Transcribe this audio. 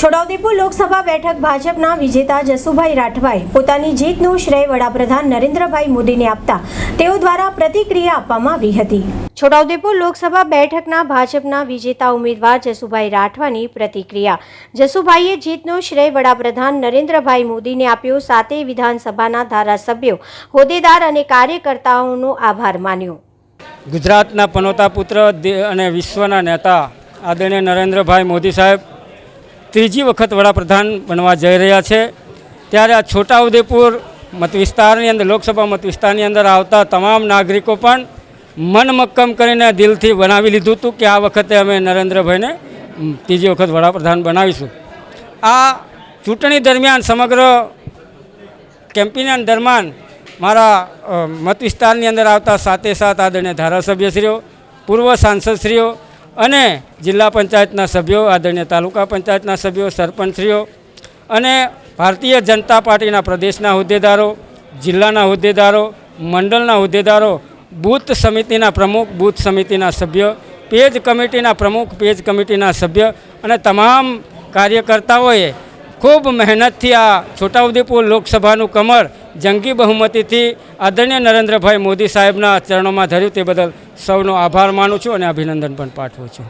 છોટાઉદેપુર લોકસભા બેઠક ભાજપના વિજેતા જસુભાઈ રાઠવાએ પોતાની જીતનું શ્રેય વડાપ્રધાન નરેન્દ્રભાઈ મોદીને આપતા તેઓ દ્વારા પ્રતિક્રિયા આપવામાં આવી હતી. છોટાઉદેપુર લોકસભા બેઠકના ભાજપના વિજેતા ઉમેદવાર જસુભાઈ રાઠવાની પ્રતિક્રિયા. જસુભાઈએ જીતનો શ્રેય વડાપ્રધાન નરેન્દ્રભાઈ મોદીને આપ્યો, સાથે વિધાનસભાના ધારાસભ્યો, હોદ્દેદાર અને કાર્યકર્તાઓનો આભાર માન્યો. ગુજરાતના પનોતા પુત્ર અને વિશ્વના નેતા આદરણીય નરેન્દ્રભાઈ મોદી સાહેબ ત્રીજી વખત વડાપ્રધાન બનવા જઈ રહ્યા છે. ત્યારે આ છોટાઉદેપુર મતવિસ્તારની અંદર, લોકસભા મત વિસ્તારની અંદર આવતા તમામ નાગરિકો પણ મન મક્કમ કરીને દિલથી બનાવી લીધું હતું કે આ વખતે અમે નરેન્દ્રભાઈને ત્રીજી વખત વડાપ્રધાન બનાવીશું. આ ચૂંટણી દરમિયાન સમગ્ર કેમ્પિંગ દરમિયાન મારા મતવિસ્તારની મત વિસ્તારની અંદર આવતા સાતે સાત આદરણીય ધારાસભ્યશ્રીઓ, પૂર્વ સાંસદશ્રીઓ અને જિલ્લા પંચાયતના સભ્યો, આદરણીય તાલુકા પંચાયતના સભ્યો, સરપંચશ્રીઓ અને ભારતીય જનતા પાર્ટીના પ્રદેશના હોદ્દેદારો, જિલ્લાના હોદ્દેદારો, મંડળના હોદ્દેદારો, બૂથ સમિતિના પ્રમુખ, બૂથ સમિતિના સભ્ય, પેજ કમિટીના પ્રમુખ, પેજ કમિટીના સભ્ય અને તમામ કાર્યકર્તાઓએ ખૂબ મહેનતથી આ છોટાઉદેપુર લોકસભાનું કમળ જંગી બહુમતીથી આદરણીય નરેન્દ્રભાઈ મોદી સાહેબના ચરણોમાં ધર્યું તે બદલ સૌનો આભાર માનું છું અને અભિનંદન પણ પાઠવું છું.